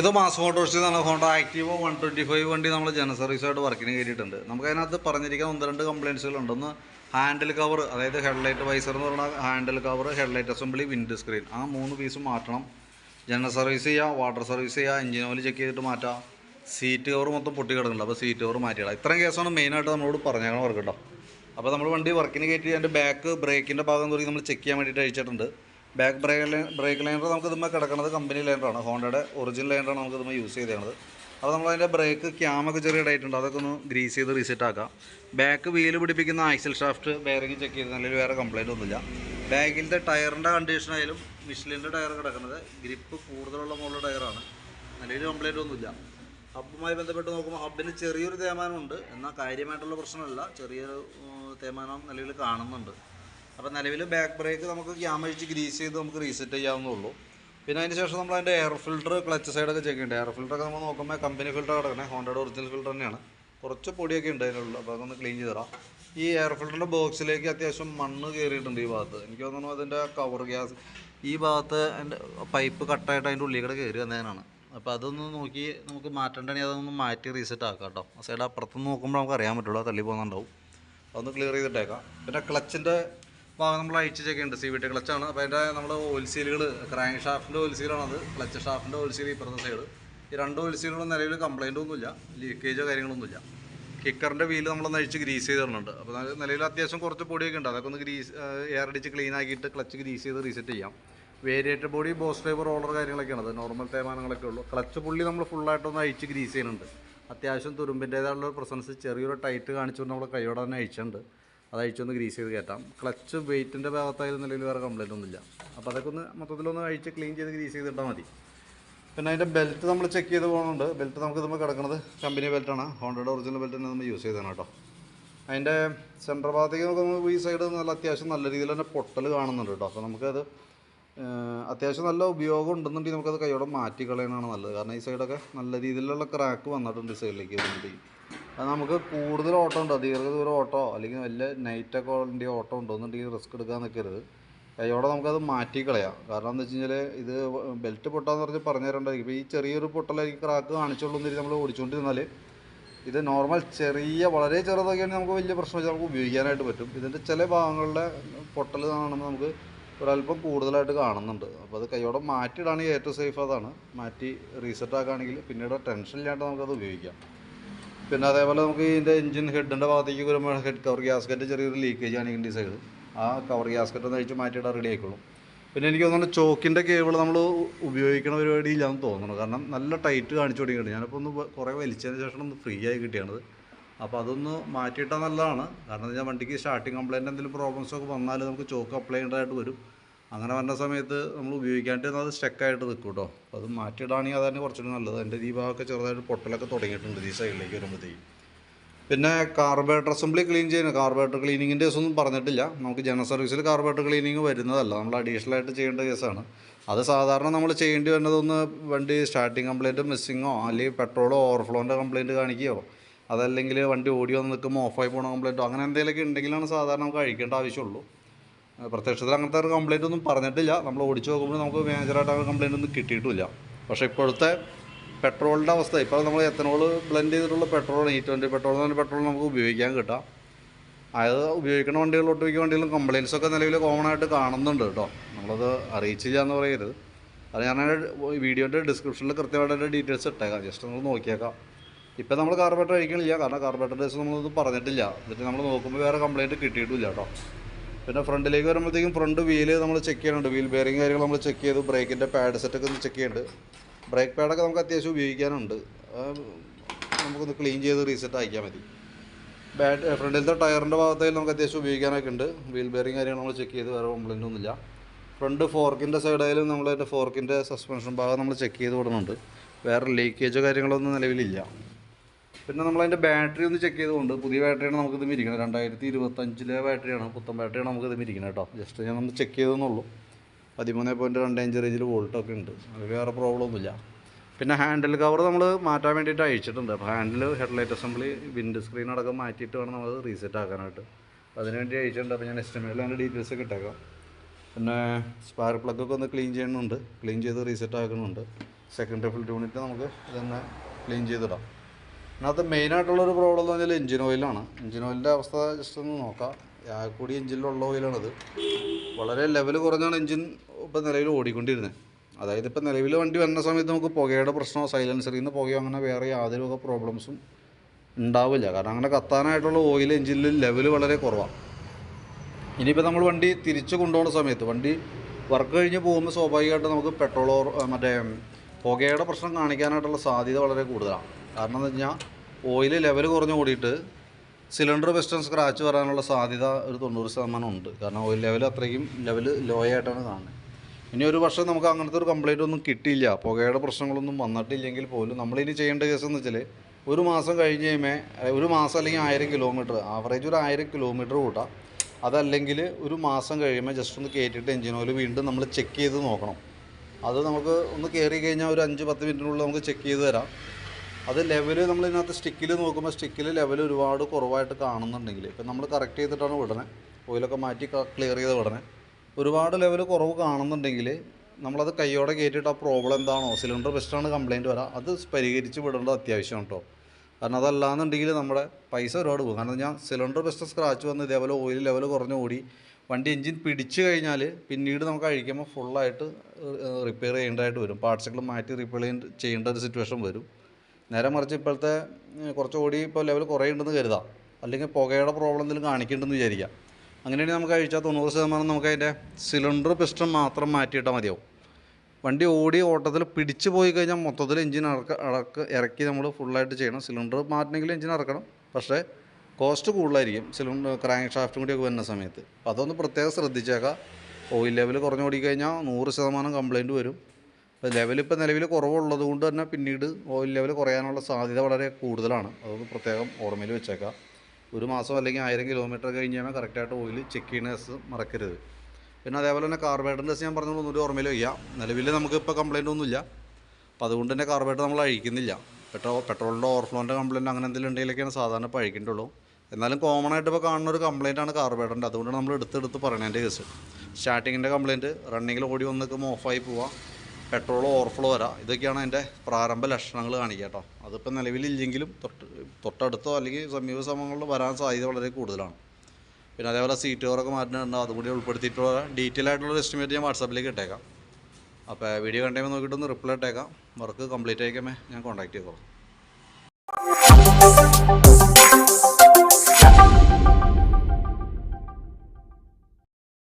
ഇത് മാസ് മോട്ടോഴ്സിൽ നിന്നാണ് Honda Activa one twenty five വണ്ടി നമ്മൾ ജന സർവീസായിട്ട് വർക്കിന് കയറിയിട്ടുണ്ട്. നമുക്ക് അതിനകത്ത് പറഞ്ഞിരിക്കാൻ ഒന്ന് രണ്ട് കംപ്ലയിൻസുകളുണ്ട് ഒന്ന് ഹാൻഡിൽ കവർ അതായത് ഹെഡ്ലൈറ്റ് വൈസർ എന്ന് പറഞ്ഞാൽ handle cover headlight assembly windscreen ആ മൂന്ന് പീസ് മാറ്റണം. ജനറൽ സർവീസ് ചെയ്യുക വാട്ടർ സർവീസ് ചെയ്യുക എഞ്ചിൻ ഓയിൽ ചെക്ക് ചെയ്തിട്ട് മാറ്റാം. സീറ്റ് കവർ മൊത്തം പൊട്ടി കിടക്കുന്നുണ്ട്. അപ്പോൾ സീറ്റ് കവർ മാറ്റിയിടാം. ഇത്രയും കേസാണ് മെയിനായിട്ട് നമ്മളോട് പറഞ്ഞേക്കണം വർക്ക് കേട്ടോ അപ്പോൾ നമ്മൾ വണ്ടി വർക്കിന് കയറ്റി അതിന്റെ ബാക്ക് ബ്രേക്കിന്റെ ഭാഗം തുടങ്ങി നമ്മൾ ചെക്ക് ചെയ്യാൻ വേണ്ടിയിട്ട് അയച്ചിട്ടുണ്ട് back brake line brake liner നമുക്ക് ഇതുമ്പോൾ കിടക്കുന്നത് കമ്പനി ലൈനറാണ്. ഹോണ്ടയുടെ ഒറിജിനൽ ലൈനറാണ് നമുക്ക് ഇതുമ്പോൾ യൂസ് ചെയ്തത് അപ്പോൾ നമ്മൾ അതിന്റെ ബ്രേക്ക് ക്യാമൊക്കെ ചെറിയ ഇടായിട്ടുണ്ട് അതൊക്കെ ഒന്ന് ഗ്രീസ് ചെയ്ത് റീസെറ്റ് ആക്കാം. ബാക്ക് വീൽ പിടിപ്പിക്കുന്ന ആക്സൽ ഷാഫ്റ്റ് ബെയറിംഗ് ചെക്ക് ചെയ്ത് അല്ലെങ്കിൽ വേറെ കംപ്ലയിന്റ് ഒന്നുമില്ല. ബാക്കിലത്തെ ടയറിന്റെ കണ്ടീഷൻ ആയാലും മിഷ്ലിന്റെ ടയർ കിടക്കുന്നത് ഗ്രിപ്പ് കൂടുതലുള്ള മുകളിലെ ടയറാണ് നിലവിൽ കംപ്ലയിന്റ് ഒന്നുമില്ല. ഹബ്ബുമായി ബന്ധപ്പെട്ട് നോക്കുമ്പോൾ ഹബ്ബിന് ചെറിയൊരു തേമാനമുണ്ട് എന്നാൽ കാര്യമായിട്ടുള്ള പ്രശ്നമല്ല. ചെറിയൊരു തേമാനം നിലവിൽ കാണുന്നുണ്ട്. അപ്പോൾ നിലവിൽ ബാക്ക് ബ്രേക്ക് നമുക്ക് ക്യാമ അഴിച്ച് ഗ്രീസ് ചെയ്ത് നമുക്ക് റീസെറ്റ് ചെയ്യാവുന്നുള്ളൂ പിന്നെ അതിന് ശേഷം നമ്മൾ അതിന്റെ എയർ ഫിൽട്ടർ ക്ലച്ച് സൈഡൊക്കെ ചെക്ക് ചെയ്യേണ്ടത് എയർ ഫിൽട്ടറൊക്കെ നമ്മൾ നോക്കുമ്പോൾ കമ്പനി ഫിൽട്ടർ കിടക്കണേ. ഹോണ്ടയുടെ ഒറിജിനൽ ഫിൽറ്റർ തന്നെയാണ്. കുറച്ച് പൊടിയൊക്കെ ഉണ്ട് അതിനുള്ളിൽ. അപ്പോൾ അതൊന്ന് ക്ലീൻ ചെയ്ത് തരാം. ഈ എയർ ഫിൽറ്ററിന്റെ ബോക്സിലേക്ക് അത്യാവശ്യം മണ്ണ് കയറിയിട്ടുണ്ട് ഈ ഭാഗത്ത്. എനിക്ക് തോന്നുന്നു അതിന്റെ കവർ ഗ്യാസ് ഈ ഭാഗത്ത് എന്റെ പൈപ്പ് കട്ടായിട്ട് അതിന്റെ ഉള്ളിൽ കൂടെ കയറി വന്നതിനാണ് അപ്പോൾ അതൊന്ന് നോക്കി നമുക്ക് മാറ്റേണ്ടതാണെങ്കിൽ അതൊന്ന് മാറ്റി റീസെറ്റ് ആക്കാം കേട്ടോ. സൈഡ് അപ്പുറത്തുനിന്ന് നോക്കുമ്പോൾ നമുക്ക് അറിയാൻ പറ്റുള്ളൂ. തള്ളി പോകുന്നുണ്ടാവും. അതൊന്ന് ക്ലിയർ ചെയ്തിട്ടേക്കാം. പിന്നെ ക്ലച്ചിന്റെ ഭാഗം നമ്മൾ അഴിച്ച് ചെക്കുന്നുണ്ട് സി വി ടി ക്ലച്ചാണ്. അപ്പോൾ അതിന്റെ നമ്മൾ ഓൽസീലുകൾ സീലുകൾ ക്രാങ്ക് ഷാഫ്റ്റിന്റെ ഓൽസീലാണത് ക്ലച്ച് ഷാഫ്റ്റിന്റെ ഓൽസീൽ സീൽ ഇപ്പുറത്തെ സൈഡ് ഈ രണ്ട് ഓൽസീലുകളും സീലുകളും നിലവിൽ കംപ്ലൈന്റ് ഒന്നുമില്ല. ലീക്കേജോ കാര്യങ്ങളൊന്നുമില്ല. കിക്കറിന്റെ വീൽ നമ്മളൊന്ന് അഴിച്ച് ഗ്രീസ് ചെയ്ത് തരുന്നുണ്ട് അപ്പോൾ നിലവിൽ അത്യാവശ്യം കുറച്ച് പൊടിയൊക്കെ ഉണ്ട്. അതൊക്കെ ഒന്ന് ഗ്രീസ് എയർ അടിച്ച് ക്ലീൻ ആക്കിയിട്ട് ക്ലച്ച് ഗ്രീസ് ചെയ്ത് റീസെറ്റ് ചെയ്യാം. Variator body boss driver roller കാര്യങ്ങളൊക്കെയാണ് അത്. നോർമൽ തേമാനങ്ങളൊക്കെ ഉള്ളൂ. ക്ലച്ച് പുള്ളി നമ്മൾ ഫുള്ളായിട്ടൊന്ന് അഴിച്ച് ഗ്രീസ് ചെയ്യുന്നുണ്ട്. അത്യാവശ്യം തുരുമ്പിന്റേതായുള്ള പ്രസൻസ് ചെറിയൊരു ടൈറ്റ് കാണിച്ചുകൊണ്ട് നമ്മൾ കൈയോടെ തന്നെ അഴിച്ചിട്ടുണ്ട്. അത് അഴിച്ചൊന്ന് ഗ്രീസ് ചെയ്ത് കയറ്റാം. ക്ലച്ച് വെയിറ്റിന്റെ ഭാഗത്തായാലും നിലവിൽ വേറെ കംപ്ലൈന്റ് ഒന്നുമില്ല. അപ്പോൾ അതൊക്കെ ഒന്ന് മൊത്തത്തിലൊന്ന് അഴിച്ച് ക്ലീൻ ചെയ്ത് ഗ്രീസ് ചെയ്തിട്ടാൽ മതി. പിന്നെ അതിന്റെ ബെൽറ്റ് നമ്മൾ ചെക്ക് ചെയ്ത് പോകുന്നുണ്ട് ബെൽറ്റ് നമുക്ക് നമ്മൾ കിടക്കുന്നത് കമ്പനി ബെൽറ്റാണ് ഹോണ്ടയുടെ ഒറിജിനൽ ബെൽറ്റ് തന്നെ നമ്മൾ യൂസ് ചെയ്തതാണ് കേട്ടോ. അതിന്റെ സെന്റർ ഭാഗത്തേക്ക് നോക്കുമ്പോൾ ഈ സൈഡ് നല്ല അത്യാവശ്യം നല്ല രീതിയിൽ തന്നെ പൊട്ടൽ കാണുന്നുണ്ട് കേട്ടോ. അപ്പോൾ നമുക്കത് അത്യാവശ്യം നല്ല ഉപയോഗം ഉണ്ടെന്നുണ്ടെങ്കിൽ നമുക്കത് കൈയോടെ മാറ്റി കളയാനാണ് നല്ലത്. കാരണം ഈ സൈഡൊക്കെ നല്ല രീതിയിലുള്ള ക്രാക്ക് വന്നിട്ടുണ്ട് സൈഡിലേക്ക് അത് നമുക്ക് കൂടുതൽ ഓട്ടം ഉണ്ടോ. ദീർഘദൂരം ഓട്ടോ അല്ലെങ്കിൽ വലിയ നൈറ്റൊക്കെ വേണ്ടി ഓട്ടോ എന്നുണ്ടെങ്കിൽ റിസ്ക് എടുക്കാൻ നിൽക്കരുത് കൈയോടെ നമുക്കത് മാറ്റി കളയാം. കാരണം എന്താ വെച്ച് കഴിഞ്ഞാൽ ഇത് ബെൽറ്റ് പൊട്ടാന്ന് പറഞ്ഞ് പറഞ്ഞു തരണ്ടായിരിക്കും ഇപ്പോൾ ഈ ചെറിയൊരു പൊട്ടലായിരിക്കും ക്രാക്ക് കാണിച്ചുള്ളൂ എന്നിട്ട് നമ്മൾ ഓടിച്ചുകൊണ്ടിരുന്നാൽ ഇത് നോർമൽ ചെറിയ വളരെ ചെറുതൊക്കെയാണെങ്കിൽ നമുക്ക് വലിയ പ്രശ്നമില്ല നമുക്ക് ഉപയോഗിക്കാനായിട്ട് പറ്റും. ഇതിന്റെ ചില ഭാഗങ്ങളിലെ പൊട്ടൽ കാണുമ്പോൾ നമുക്ക് ഒരല്പം കൂടുതലായിട്ട് കാണുന്നുണ്ട്. അപ്പോൾ അത് കൈയോടെ മാറ്റിയിടാണെങ്കിൽ ഏറ്റവും സേഫ് അതാണ്. മാറ്റി റീസെറ്റ് ആക്കുകയാണെങ്കിൽ പിന്നീട് ടെൻഷൻ ഇല്ലാണ്ട് നമുക്കത് ഉപയോഗിക്കാം. പിന്നെ അതേപോലെ നമുക്ക് ഇതിന്റെ എഞ്ചിൻ ഹെഡിന്റെ ഭാഗത്തേക്ക് വരുമ്പോൾ ഹെഡ് കവർ ഗ്യാസ്കറ്റ് ചെറിയൊരു ലീക്കേജ് ഇതിന്റെ സൈഡ് ആ കവർ ഗ്യാസ്കറ്റ് ഒന്ന് അഴിച്ച് മാറ്റിയിടാൻ റെഡി ആയിക്കോളും. പിന്നെ എനിക്ക് തോന്നുന്നു ചോക്കിന്റെ കേബിൾ നമ്മൾ ഉപയോഗിക്കുന്ന ഉപയോഗിക്കണ പരിപാടിയില്ലാന്ന് തോന്നുന്നു. കാരണം നല്ല ടൈറ്റ് കാണിച്ചു തുടങ്ങിയിട്ടുണ്ട് ഞാനിപ്പോൾ ഒന്ന് കുറേ വലിച്ചതിന് ശേഷം ഒന്ന് ഫ്രീ ആയി കിട്ടിയാണത്. അപ്പോൾ അതൊന്ന് മാറ്റിയിട്ടാൽ നല്ലതാണ്. കാരണം ഞാൻ വണ്ടിക്ക് സ്റ്റാർട്ടിങ് കംപ്ലയിന്റ് എന്തെങ്കിലും പ്രോബ്ലംസ് ഒക്കെ വന്നാൽ നമുക്ക് ചോക്ക് അപ്ലൈ ചെയ്യേണ്ടതായിട്ട് വരും. അങ്ങനെ വരുന്ന സമയത്ത് നമ്മൾ ഉപയോഗിക്കാണ്ട് അത് സ്റ്റക്കായിട്ട് നിൽക്കും കേട്ടോ അപ്പോൾ അത് മാറ്റിയിടാണെങ്കിൽ അതന്നെ കുറച്ചുകൂടി നല്ലത്. എന്റെ ഈ ഭാഗമൊക്കെ ചെറുതായിട്ട് പൊട്ടലൊക്കെ തുടങ്ങിയിട്ടുണ്ട് ഈ സൈഡിലേക്ക് വരുമ്പോഴത്തേക്കും. പിന്നെ കാർബേറ്റർ അസംബ്ലി ക്ലീൻ ചെയ്യുന്നത് കാർബേറ്റർ ക്ലീനിങ്ങിന്റെ കേസൊന്നും പറഞ്ഞിട്ടില്ല. നമുക്ക് ജനറൽ സർവീസിൽ കാർബേറ്റർ ക്ലീനിങ് വരുന്നതല്ല. നമ്മൾ അഡീഷണൽ ആയിട്ട് ചെയ്യേണ്ട കേസാണ്. അത് സാധാരണ നമ്മൾ ചെയ്യേണ്ടി വരുന്നതൊന്ന് വണ്ടി സ്റ്റാർട്ടിങ് കംപ്ലൈന്റ് മിസ്സിങ്ങോ അല്ലെങ്കിൽ പെട്രോളോ ഓവർഫ്ലോന്റെ കംപ്ലയിന്റ് കാണിക്കുകയോ അതല്ലെങ്കിൽ വണ്ടി ഓടി വന്ന് നിൽക്കുമ്പോൾ ഓഫായി പോകണ കംപ്ലൈന്റോ അങ്ങനെ എന്തെങ്കിലുമൊക്കെ ഉണ്ടെങ്കിലാണ് സാധാരണ നമുക്ക് അഴിക്കേണ്ട ആവശ്യമുള്ളൂ. പ്രത്യക്ഷത്തിൽ അങ്ങനത്തെ ഒരു കംപ്ലയിന്റ് ഒന്നും പറഞ്ഞിട്ടില്ല. നമ്മൾ ഓടിച്ചു നോക്കുമ്പോൾ നമുക്ക് മേജറായിട്ട് അങ്ങനെ കംപ്ലയിന്റ് ഒന്നും കിട്ടിയിട്ടില്ല. പക്ഷേ ഇപ്പോഴത്തെ പെട്രോളിന്റെ അവസ്ഥ ഇപ്പോൾ നമ്മൾ എത്തനോൾ ബ്ലെൻഡ് ചെയ്തിട്ടുള്ള പെട്രോൾ ഈ ട്വന്റി പെട്രോൾ എന്ന് പെട്രോൾ നമുക്ക് ഉപയോഗിക്കാൻ കിട്ടാം. അത് ഉപയോഗിക്കുന്ന വണ്ടികൾ ഒട്ടുമിക്ക വണ്ടികളും കംപ്ലയിൻസ് ഒക്കെ നിലവിൽ കോമൺ ആയിട്ട് കാണുന്നുണ്ട് കേട്ടോ. നമ്മളത് അറിയിച്ചില്ല എന്ന് പറയരുത്. അത് ഞാൻ വീഡിയോന്റെ ഡിസ്ക്രിപ്ഷനിൽ കൃത്യമായിട്ട് അതിന്റെ ഡീറ്റെയിൽസ് ഇട്ടേക്കാം. ജസ്റ്റ് നമ്മൾ നോക്കിയേക്കാം. ഇപ്പം നമ്മൾ കാർബറേറ്റർ അഴിക്കണില്ല കാരണം കാർബറേറ്റർ ഡേസ് നമ്മളൊന്നും പറഞ്ഞിട്ടില്ല. എന്നിട്ട് നമ്മൾ നോക്കുമ്പോൾ വേറെ കംപ്ലയിന്റ് കിട്ടിയിട്ടില്ല കേട്ടോ. പിന്നെ ഫ്രണ്ടിലേക്ക് വരുമ്പോഴത്തേക്കും ഫ്രണ്ട് വീൽ നമ്മൾ ചെക്ക് ചെയ്യുന്നുണ്ട്. വീൽ ബെയറിങ് കാര്യങ്ങൾ നമ്മൾ ചെക്ക് ചെയ്തു. ബ്രേക്കിന്റെ പാഡ് സെറ്റൊക്കെ ഒന്ന് ചെക്ക് ചെയ്യുന്നുണ്ട്. ബ്രേക്ക് പാഡൊക്കെ നമുക്ക് അത്യാവശ്യം ഉപയോഗിക്കാനുണ്ട്. നമുക്കൊന്ന് ക്ലീൻ ചെയ്ത് റീസെറ്റ് ആക്കിയാൽ മതി. ബാറ്റ് ഫ്രണ്ടിലത്തെ ടയറിന്റെ ഭാഗത്തായാലും നമുക്ക് അത്യാവശ്യം ഉപയോഗിക്കാനൊക്കെ ഉണ്ട്. വീൽ ബെയറിങ് കാര്യങ്ങൾ നമ്മൾ ചെക്ക് ചെയ്ത് വേറെ കംപ്ലൈന്റ് ഒന്നുമില്ല. ഫ്രണ്ട് ഫോർക്കിന്റെ സൈഡായാലും നമ്മൾ അതിന്റെ ഫോർക്കിന്റെ സസ്പെൻഷൻ ഭാഗം നമ്മൾ ചെക്ക് ചെയ്ത് വിടുന്നുണ്ട്. വേറെ ലീക്കേജോ കാര്യങ്ങളൊന്നും നിലവിലില്ല. പിന്നെ നമ്മളതിന്റെ ബാറ്ററി ഒന്ന് ചെക്ക് ചെയ്തുകൊണ്ട് പുതിയ ബാറ്ററിയാണ് നമുക്കിത് ഇരിക്കുന്നത്. രണ്ടായിരത്തി ഇരുപത്തഞ്ചിലെ ബാറ്ററിയാണ്. പുത്തൻ ബാറ്ററിയാണ് നമുക്കിത് ഇരിക്കുന്നത് കേട്ടോ. ജസ്റ്റ് ഞാൻ ഒന്ന് ചെക്ക് ചെയ്തെന്നുള്ളൂ. പതിമൂന്ന് പോയിന്റ് രണ്ട് അഞ്ച് റേഞ്ചിൽ വോൾട്ടൊക്കെ ഉണ്ട്. അത് വേറെ പ്രോബ്ലം ഒന്നുമില്ല. പിന്നെ ഹാൻഡിൽ കവർ നമ്മൾ മാറ്റാൻ വേണ്ടിയിട്ട് അയച്ചിട്ടുണ്ട്. അപ്പോൾ handle headlight assembly windscreen അടക്കം മാറ്റിയിട്ട് വേണം നമ്മൾ റീസെറ്റ് ആക്കാനായിട്ട്. അതിനുവേണ്ടി അതിന് വേണ്ടി അയച്ചിട്ടുണ്ട്. അപ്പോൾ ഞാൻ എസ്റ്റിമേറ്റിൽ അതിന്റെ ഡീറ്റെയിൽസ് ഒക്കെ ഇട്ടേക്കാം. പിന്നെ സ്പാർക്ക് പ്ലഗൊക്കെ ഒന്ന് ക്ലീൻ ചെയ്യുന്നുണ്ട്. ക്ലീൻ ചെയ്ത് റീസെറ്റ് ആക്കുന്നുണ്ട്. സെക്കൻഡ് ഫിൽറ്റർ യൂണിറ്റ് നമുക്ക് ഇതന്നെ ക്ലീൻ ചെയ്തിടാം. ഇതിനകത്ത് മെയിനായിട്ടുള്ളൊരു പ്രോബ്ലം എന്ന് പറഞ്ഞാൽ എഞ്ചിൻ ഓയിലാണ് എഞ്ചിൻ ഓയിലിന്റെ അവസ്ഥ ജസ്റ്റ് ഒന്ന് നോക്കാം. കൂടി എഞ്ചിനിലുള്ള ഓയിലാണിത് വളരെ ലെവൽ കുറഞ്ഞാണ് എഞ്ചിൻ ഇപ്പോൾ നിലവിൽ ഓടിക്കൊണ്ടിരുന്നത് അതായത് ഇപ്പോൾ നിലവിൽ വണ്ടി വരുന്ന സമയത്ത് നമുക്ക് പുകയുടെ പ്രശ്നമോ സൈലൻസറിൽ നിന്ന് പുകയോ അങ്ങനെ വേറെ യാതൊരു വക പ്രോബ്ലംസും ഉണ്ടാവില്ല. കാരണം അങ്ങനെ കത്താനായിട്ടുള്ള ഓയിൽ എഞ്ചിനിൽ ലെവൽ വളരെ കുറവാണ് ഇനിയിപ്പോൾ നമ്മൾ വണ്ടി തിരിച്ച് കൊണ്ടുപോകുന്ന സമയത്ത് വണ്ടി വർക്ക് കഴിഞ്ഞ് പോകുമ്പോൾ സ്വാഭാവികമായിട്ട് നമുക്ക് പെട്രോളോ മറ്റേ പുകയുടെ പ്രശ്നം കാണിക്കാനായിട്ടുള്ള സാധ്യത വളരെ കൂടുതലാണ്. കാരണം എന്ന് വെച്ചാൽ ഓയിൽ ലെവൽ കുറഞ്ഞു കൂടിയിട്ട് സിലിണ്ടർ പിസ്റ്റൺ സ്ക്രാച്ച് വരാനുള്ള സാധ്യത ഒരു തൊണ്ണൂറ് ശതമാനം ഉണ്ട്. കാരണം ഓയിൽ ലെവൽ അത്രയ്ക്കും ലെവൽ ലോ ആയിട്ടാണ് കാണുന്നത് ഇനി ഒരു വർഷം നമുക്ക് അങ്ങനത്തെ ഒരു കംപ്ലൈന്റ് ഒന്നും കിട്ടിയില്ല. പുകയുടെ പ്രശ്നങ്ങളൊന്നും വന്നിട്ടില്ലെങ്കിൽ പോലും നമ്മളിനി ചെയ്യേണ്ട കേസ് എന്ന് വെച്ചാൽ ഒരു മാസം കഴിഞ്ഞ് കഴിയുമ്പോൾ ഒരു മാസം അല്ലെങ്കിൽ ആയിരം കിലോമീറ്റർ ആവറേജ് ഒരു ആയിരം കിലോമീറ്റർ കൂട്ടാം. അതല്ലെങ്കിൽ ഒരു മാസം കഴിയുമ്പോൾ ജസ്റ്റ് ഒന്ന് കയറ്റിയിട്ട് എഞ്ചിൻ ഓയിൽ വീണ്ടും നമ്മൾ ചെക്ക് ചെയ്ത് നോക്കണം. അത് നമുക്ക് ഒന്ന് കയറി കഴിഞ്ഞാൽ ഒരു അഞ്ച് പത്ത് മിനിറ്റിനുള്ളിൽ നമുക്ക് ചെക്ക് ചെയ്ത് തരാം. അത് ലെവൽ നമ്മൾ ഇതിനകത്ത് സ്റ്റിക്കിൽ നോക്കുമ്പോൾ സ്റ്റിക്കിൽ ലെവൽ ഒരുപാട് കുറവായിട്ട് കാണുന്നുണ്ടെങ്കിൽ ഇപ്പം നമ്മൾ കറക്റ്റ് ചെയ്തിട്ടാണ് വിടണേ. ഓയിലൊക്കെ മാറ്റി ക്ലിയർ ചെയ്ത് വിടണേ. ഒരുപാട് ലെവൽ കുറവ് കാണുന്നുണ്ടെങ്കിൽ നമ്മളത് കൈയോടെ കയറ്റിയിട്ട് ആ പ്രോബ്ലം എന്താണോ സിലിണ്ടർ ബെസ്റ്റാണ് കംപ്ലയിന്റ് വരാം അത് പരിഹരിച്ച് വിടേണ്ടത് അത്യാവശ്യമാണ് കേട്ടോ കാരണം അതല്ലാന്നുണ്ടെങ്കിൽ നമ്മുടെ പൈസ ഒരുപാട് പോകും. കാരണം ഞാൻ സിലിണ്ടർ ബെസ്റ്റ് സ്ക്രാച്ച് വന്ന് ഇതേപോലെ ഓയിൽ ലെവൽ കുറഞ്ഞ് ഓടി വണ്ടി എഞ്ചിൻ പിടിച്ചു കഴിഞ്ഞാൽ പിന്നീട് നമുക്ക് അഴിക്കുമ്പോൾ ഫുള്ളായിട്ട് റിപ്പയർ ചെയ്യേണ്ടതായിട്ട് വരും. പാർട്സുകൾ മാറ്റി റിപ്പയർ ചെയ്യേണ്ട ഒരു സിറ്റുവേഷൻ വരും. നേരെ മറിച്ച് ഇപ്പോഴത്തെ കുറച്ചുകൂടി കുറച്ച് ഇപ്പോൾ ലെവൽ കുറയുണ്ടെന്ന് കരുതാം. അല്ലെങ്കിൽ പുകയുടെ പ്രോബ്ലം എന്തെങ്കിലും കാണിക്കുന്നുണ്ടെന്ന് വിചാരിക്കാം. അങ്ങനെയാണെങ്കിൽ നമുക്ക് അഴിച്ചാൽ തൊണ്ണൂറ് ശതമാനം നമുക്ക് അതിന്റെ സിലിണ്ടർ പിസ്റ്റൺ മാത്രം മാറ്റിയിട്ടാൽ മതിയാവും. വണ്ടി ഓടി ഓട്ടത്തിൽ പിടിച്ചു പോയി കഴിഞ്ഞാൽ മൊത്തത്തിൽ എഞ്ചിൻ ഇറക്ക ഇറക്ക ഇറക്കി നമ്മൾ ഫുള്ളായിട്ട് ചെയ്യണം. സിലിണ്ടർ മാറ്റണമെങ്കിൽ എഞ്ചിൻ ഇറക്കണം പക്ഷേ കോസ്റ്റ് കൂടുതലായിരിക്കും സിലിണ്ടർ ക്രാങ്ക് ഷാഫ്റ്റും കൂടി ഒക്കെ വരുന്ന സമയത്ത്. അപ്പോൾ അതൊന്ന് പ്രത്യേകം ശ്രദ്ധിച്ചേക്കാം. ഓയിൽ ലെവൽ കുറഞ്ഞു ഓടിക്കഴിഞ്ഞാൽ നൂറ് ശതമാനം കംപ്ലയിന്റ് വരും. ഇപ്പോൾ ലെവൽ ഇപ്പോൾ നിലവിൽ കുറവുള്ളത് കൊണ്ട് തന്നെ പിന്നീട് ഓയിൽ ലെവൽ കുറയാനുള്ള സാധ്യത വളരെ കൂടുതലാണ്. അതൊന്ന് പ്രത്യേകം ഓർമ്മയിൽ വെച്ചേക്കാം. ഒരു മാസം അല്ലെങ്കിൽ ആയിരം കിലോമീറ്റർ കഴിഞ്ഞ് കഴിഞ്ഞാൽ കറക്റ്റായിട്ട് ഓയിൽ ചെക്ക് ചെയ്യുന്ന മറക്കരുത്. പിന്നെ അതേപോലെ തന്നെ കാർബേറ്ററിന്റെ ഞാൻ പറഞ്ഞത് ഒന്നുകൂടി ഓർമ്മയിൽ വയ്ക്കുക നിലവിൽ നമുക്ക് ഇപ്പോൾ കംപ്ലൈന്റ് ഒന്നുമില്ല. അപ്പോൾ അതുകൊണ്ട് തന്നെ കാർബേറ്റർ നമ്മൾ അഴിക്കുന്നില്ല. പെട്രോ പെട്രോളിന്റെ ഓവർഫ്ലോന്റെ കംപ്ലയിന്റ് അങ്ങനെ എന്തെങ്കിലും ഉണ്ടെങ്കിലൊക്കെയാണ് സാധാരണ ഇപ്പോൾ അഴിക്കേണ്ടുള്ളൂ എന്നാലും കോമൺ ആയിട്ട് ഇപ്പോൾ കാണുന്ന ഒരു കംപ്ലയിന്റ് ആണ് കാർബേറ്ററിന്റെ അതുകൊണ്ടാണ് നമ്മൾ എടുത്തെടുത്ത് പറയണതിന്റെ കേസ്. സ്റ്റാർട്ടിങ്ങിന്റെ കംപ്ലയിന്റ് റണ്ണിങ്ങിൽ ഓടി വന്ന് ഓഫായി പോവാം. പെട്രോൾ ഓവർഫ്ലോ വരാം. ഇതൊക്കെയാണ് അതിന്റെ പ്രാരംഭ ലക്ഷണങ്ങൾ കാണിക്കുക കേട്ടോ. അതിപ്പോൾ നിലവിലില്ലെങ്കിലും തൊട്ട് തൊട്ടടുത്തോ അല്ലെങ്കിൽ സമീപ സമയങ്ങളിൽ വരാൻ സാധ്യത വളരെ കൂടുതലാണ്. പിന്നെ അതേപോലെ സീറ്റ് കവറൊക്കെ മാറ്റുന്നുണ്ട്. അതും കൂടി ഉൾപ്പെടുത്തിയിട്ടുള്ള ഡീറ്റെയിൽ ആയിട്ടുള്ള എസ്റ്റിമേറ്റ് ഞാൻ വാട്സാപ്പിലേക്ക് ഇട്ടേക്കാം. അപ്പോൾ വീഡിയോ കണ്ടുമ്പോൾ നോക്കിയിട്ടൊന്ന് റിപ്ലൈ ഇട്ടേക്കാം. വർക്ക് കംപ്ലീറ്റ് ആയിക്കാമേ ഞാൻ കോൺടാക്ട് ചെയ്തോളാം.